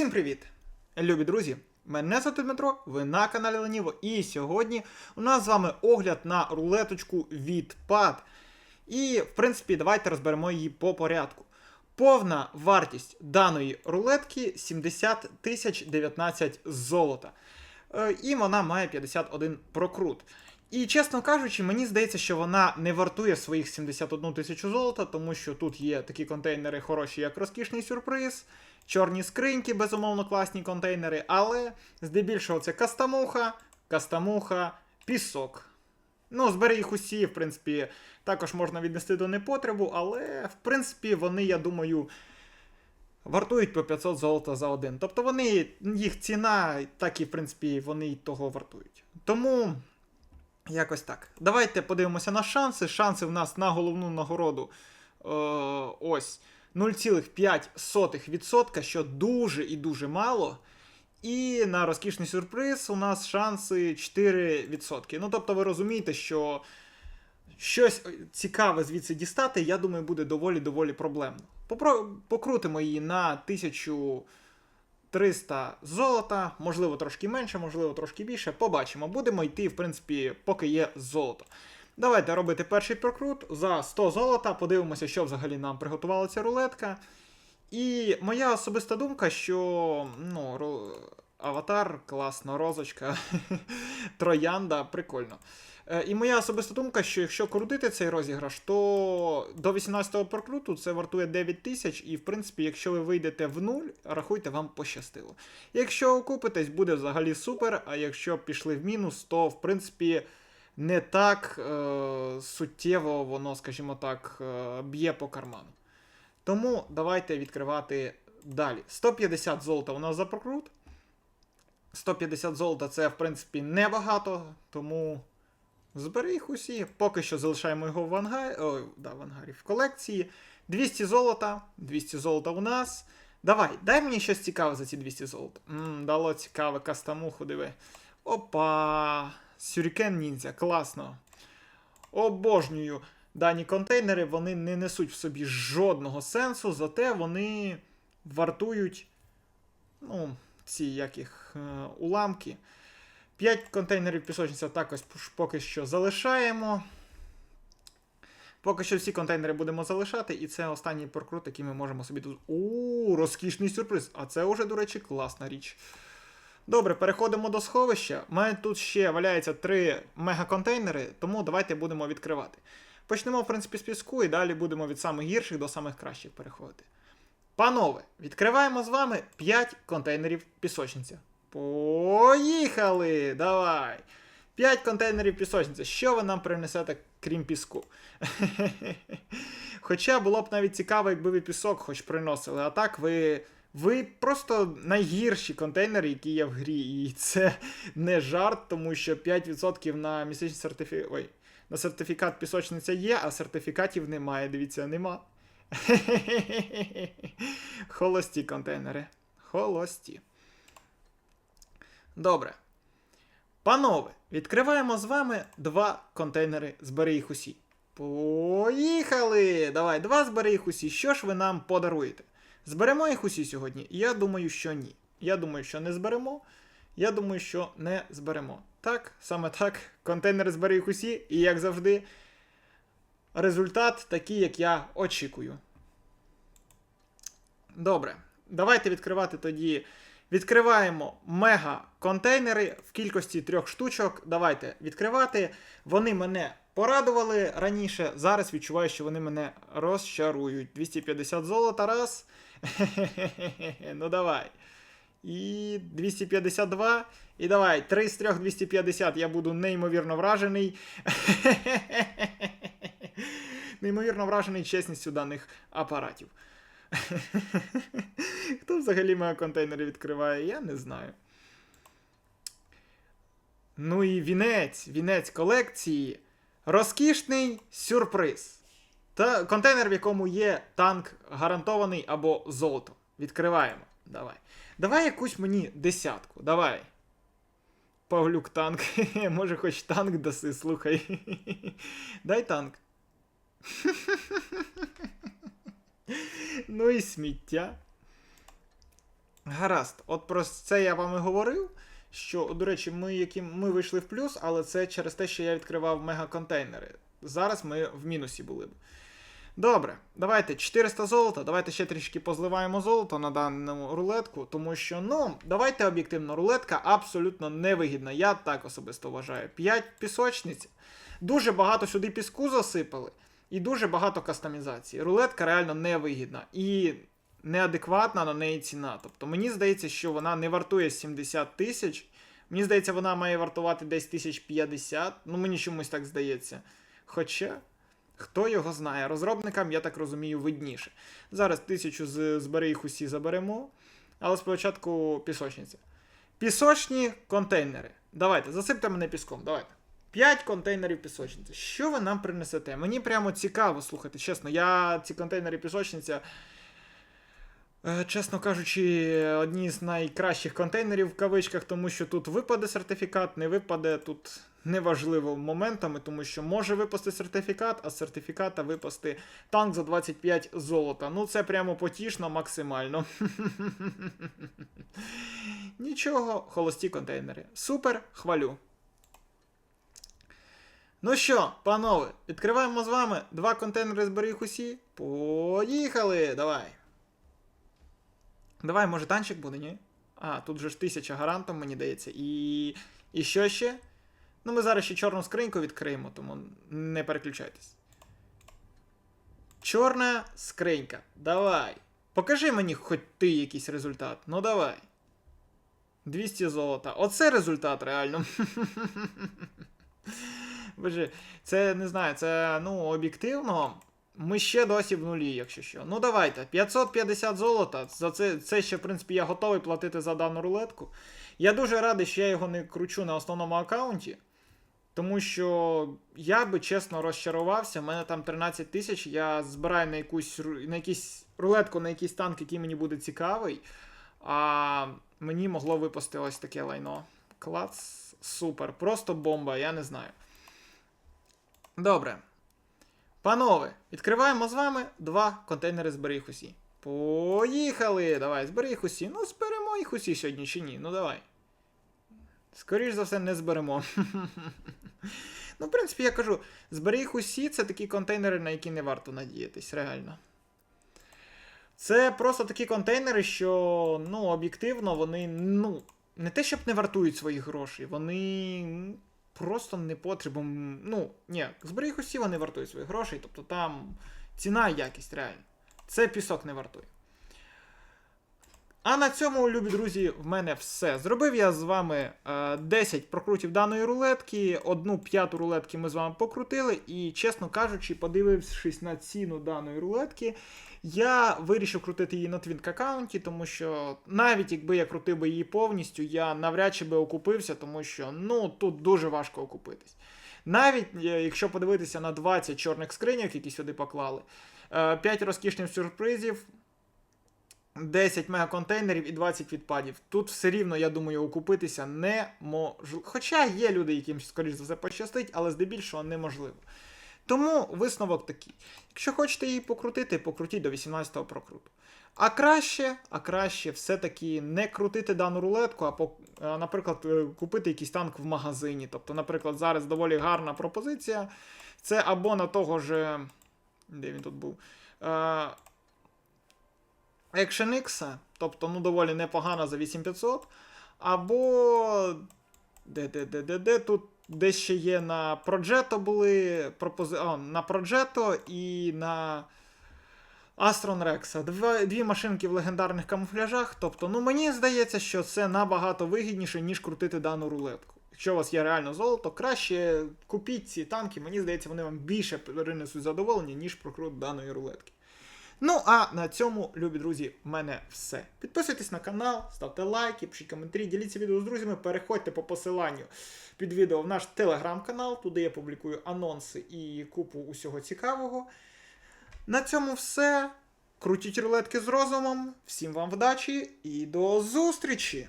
Всім привіт! Любі друзі! Мене звати Дмитро, ви на каналі Леніво, і сьогодні у нас з вами огляд на рулеточку від PAD. І, в принципі, давайте розберемо її по порядку. Повна вартість даної рулетки 70 тисяч 19 золота. Е, І вона має 51 прокрут. І чесно кажучи, мені здається, що вона не вартує своїх 71 тисячу золота, тому що тут є такі контейнери хороші, як розкішний сюрприз, чорні скриньки, безумовно, класні контейнери, але здебільшого це кастамуха, кастамуха, пісок. Ну, збери їх усі, в принципі, також можна віднести до непотребу, але, в принципі, вони, я думаю, вартують по 500 золота за один. Тобто вони, їх ціна, так і, в принципі, вони того вартують. Тому. Якось так. Давайте подивимося на шанси. Шанси в нас на головну нагороду е, ось 0,5%, що дуже і дуже мало. І на розкішний сюрприз у нас шанси 4%. Ну, тобто, ви розумієте, що щось цікаве звідси дістати, я думаю, буде доволі-доволі проблемно. Попро... Покрутимо її на 1000. 300 золота, можливо, трошки менше, можливо, трошки більше. Побачимо. Будемо йти, в принципі, поки є золото. Давайте робити перший прокрут за 100 золота. Подивимося, що взагалі нам приготувала ця рулетка. І моя особиста думка, що ну, ру... аватар, класно, розочка, троянда, прикольно. Е, І моя особиста думка, що якщо крутити цей розіграш, то до 18-го прокруту це вартує 9 тисяч, і в принципі, якщо ви вийдете в нуль, рахуйте, вам пощастило. Якщо окупитесь, буде взагалі супер, а якщо пішли в мінус, то в принципі не так е, суттєво воно, скажімо так, е, б'є по карману. Тому давайте відкривати далі. 150 золота у нас за прокрут. 150 золота це, в принципі, небагато, тому. Збери їх усі. Поки що залишаємо його в ангарі, о, да, в ангарі в колекції. 200 золота. 200 золота у нас. Давай, дай мені щось цікаве за ці 200 золота. Ммм, дало цікаве кастамуху, диви. Опа! Сюрікен ніндзя, класно. Обожнюю дані контейнери, вони не несуть в собі жодного сенсу, зате вони вартують. Ну, ці яких е, уламки. 5 контейнерів пісочниця також поки що залишаємо. Поки що всі контейнери будемо залишати, і це останній прокрут, який ми можемо собі тут. У, розкішний сюрприз! А це вже, до речі, класна річ. Добре, переходимо до сховища. У мене тут ще валяється 3 мегаконтейнери, тому давайте будемо відкривати. Почнемо, в принципі, з піску і далі будемо від самих гірших до самих кращих переходити. Панове, відкриваємо з вами 5 контейнерів пісочниця. Поїхали! Давай! 5 контейнерів пісочниці. Що ви нам принесете, крім піску? Хоча було б навіть цікаво, якби ви пісок хоч приносили. А так ви. Ви просто найгірші контейнери, які є в грі. І це не жарт, тому що 5% на місячний сертифікат. Ой, на сертифікат пісочниця є, а сертифікатів немає. Дивіться, нема. Холості контейнери. Холості. Добре. Панове, відкриваємо з вами два контейнери. Збери їх усі. Поїхали! Давай, два збери їх усі. Що ж ви нам подаруєте? Зберемо їх усі сьогодні? Я думаю, що ні. Я думаю, що не зберемо. Я думаю, що не зберемо. Так, саме так. Контейнери збери їх усі, і як завжди, результат такий, як я очікую. Добре. Давайте відкривати тоді. Відкриваємо мега контейнери в кількості трьох штучок. Давайте відкривати. Вони мене порадували раніше. Зараз відчуваю, що вони мене розчарують. 250 золота раз. Ну давай. І 252. І давай. 3 з 3 250. Я буду неймовірно вражений. Неймовірно вражений чесністю даних апаратів. Хто взагалі мої контейнери відкриває, я не знаю. Ну і вінець, вінець колекції. Розкішний сюрприз. Та контейнер, в якому є танк гарантований або золото. Відкриваємо. Давай. Давай якусь мені десятку. Давай. Павлюк танк. Може, хоч танк даси, слухай. Дай танк. Ну і сміття. Гаразд, от про це я вам і говорив. Що, до речі, ми, які, ми вийшли в плюс, але це через те, що я відкривав мегаконтейнери. Зараз ми в мінусі були б. Добре, давайте 400 золота. Давайте ще трішки позливаємо золото на дану рулетку, тому що, ну, давайте об'єктивно, рулетка абсолютно невигідна. Я так особисто вважаю. 5 пісочниць. Дуже багато сюди піску засипали, і дуже багато кастомізації. Рулетка реально невигідна і неадекватна на неї ціна. Тобто мені здається, що вона не вартує 70 тисяч. Мені здається, вона має вартувати десь 1050. Ну, мені чомусь так здається. Хоча. Хто його знає? Розробникам, я так розумію, видніше. Зараз тисячу з збери їх усі заберемо. Але спочатку пісочниця. Пісочні контейнери. Давайте, засипте мене піском. Давайте. 5 контейнерів пісочниці. Що ви нам принесете? Мені прямо цікаво, слухайте, чесно, я ці контейнери пісочниця. е, Чесно кажучи, одні з найкращих контейнерів в кавичках, тому що тут випаде сертифікат, не випаде тут неважливо моментами, тому що може випасти сертифікат, а з сертифіката випасти танк за 25 золота. Ну це прямо потішно максимально. Нічого, холості контейнери. Супер, хвалю. Ну що, панове, відкриваємо з вами два контейнери зберіг усі. Поїхали! Давай. Давай, може, танчик буде, ні? А, тут же ж тисяча гарантом, мені дається. І. І що ще? Ну, ми зараз ще чорну скриньку відкриємо, тому не переключайтесь. Чорна скринька. Давай. Покажи мені хоч ти якийсь результат. Ну давай. 200 золота. Оце результат реально. Боже, це не знаю, це ну об'єктивно. Ми ще досі в нулі, якщо що. Ну давайте, 550 золота. За це, це ще, в принципі, я готовий платити за дану рулетку. Я дуже радий, що я його не кручу на основному аккаунті. Тому що я би чесно розчарувався. У мене там 13 тисяч. Я збираю на якусь на якісь рулетку, на якийсь танк, який мені буде цікавий. А мені могло випасти ось таке лайно. Клац, супер. Просто бомба, я не знаю. Добре. Панове, відкриваємо з вами два контейнери зберіг усі. Поїхали! Давай, збери їх усі. Ну, зберемо їх усі сьогодні чи ні. Ну давай. Скоріш за все, не зберемо. ну, в принципі, я кажу, збери їх усі, це такі контейнери, на які не варто надіятись, реально. Це просто такі контейнери, що, ну, об'єктивно, вони, ну, не те, щоб не вартують своїх грошей, вони просто не потребом. Ну, ні, збери їх усі, вони вартують своїх грошей, тобто там ціна і якість, реально. Це пісок не вартує. А на цьому, любі друзі, в мене все. Зробив я з вами е, 10 прокрутів даної рулетки. Одну п'яту рулетки ми з вами покрутили. І, чесно кажучи, подивившись на ціну даної рулетки, я вирішив крутити її на твінк аккаунті, тому що навіть якби я крутив би її повністю, я навряд чи би окупився, тому що ну тут дуже важко окупитись. Навіть е, якщо подивитися на 20 чорних скриньок, які сюди поклали, 5 розкішних сюрпризів. 10 мегаконтейнерів і 20 відпадів. Тут все рівно, я думаю, окупитися неможливо. Хоча є люди, яким, скоріш за все, пощастить, але здебільшого неможливо. Тому висновок такий: якщо хочете її покрутити, покрутіть до 18-го прокруту. А краще, а краще все-таки не крутити дану рулетку, а, по- наприклад, е, купити якийсь танк в магазині. Тобто, наприклад, зараз доволі гарна пропозиція. Це або на того ж. Де він тут був? Action X, тобто ну доволі непогано за 8500. Або. Де, де, де, де, де тут де ще є на Progetto були пропози... О, на Progetto і на Astron Rex. Два, дві машинки в легендарних камуфляжах. Тобто, ну мені здається, що це набагато вигідніше, ніж крутити дану рулетку. Якщо у вас є реально золото, краще купіть ці танки. Мені здається, вони вам більше принесуть задоволення, ніж прокрут даної рулетки. Ну, а на цьому, любі друзі, в мене все. Підписуйтесь на канал, ставте лайки, пишіть коментарі, діліться відео з друзями, переходьте по посиланню під відео в наш телеграм-канал, туди я публікую анонси і купу усього цікавого. На цьому все. Крутіть рулетки з розумом. Всім вам вдачі і до зустрічі!